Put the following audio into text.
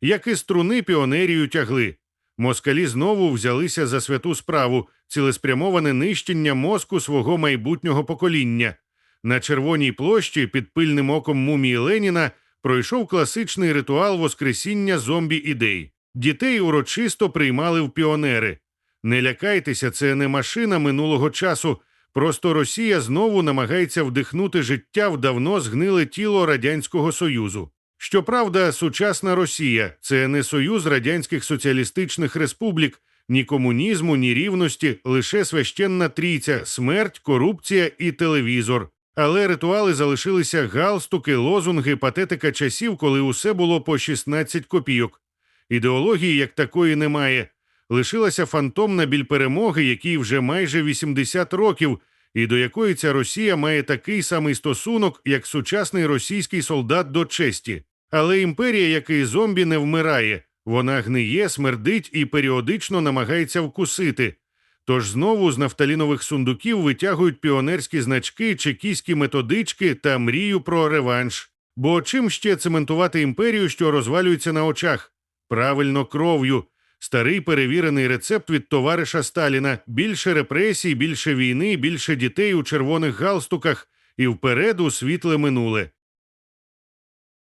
Як і струни піонерію тягли. Москалі знову взялися за святу справу, цілеспрямоване нищення мозку свого майбутнього покоління. На Червоній площі під пильним оком мумії Леніна пройшов класичний ритуал воскресіння зомбі ідей. Дітей урочисто приймали в піонери. Не лякайтеся, це не машина минулого часу. Просто Росія знову намагається вдихнути життя в давно згниле тіло Радянського Союзу. Щоправда, сучасна Росія це не союз радянських соціалістичних республік, ні комунізму, ні рівності, лише священна трійця, смерть, корупція і телевізор. Але ритуали залишилися галстуки, лозунги, патетика часів, коли усе було по 16 копійок. Ідеології як такої немає. Лишилася фантомна біль перемоги, якій вже майже 80 років, і до якої ця Росія має такий самий стосунок, як сучасний російський солдат до честі. Але імперія, як і зомбі, не вмирає. Вона гниє, смердить і періодично намагається вкусити. Тож знову з нафталінових сундуків витягують піонерські значки, чекійські методички та мрію про реванш. Бо чим ще цементувати імперію, що розвалюється на очах? Правильно, кров'ю. Старий перевірений рецепт від товариша Сталіна: більше репресій, більше війни, більше дітей у червоних галстуках і вперед у світле минуле.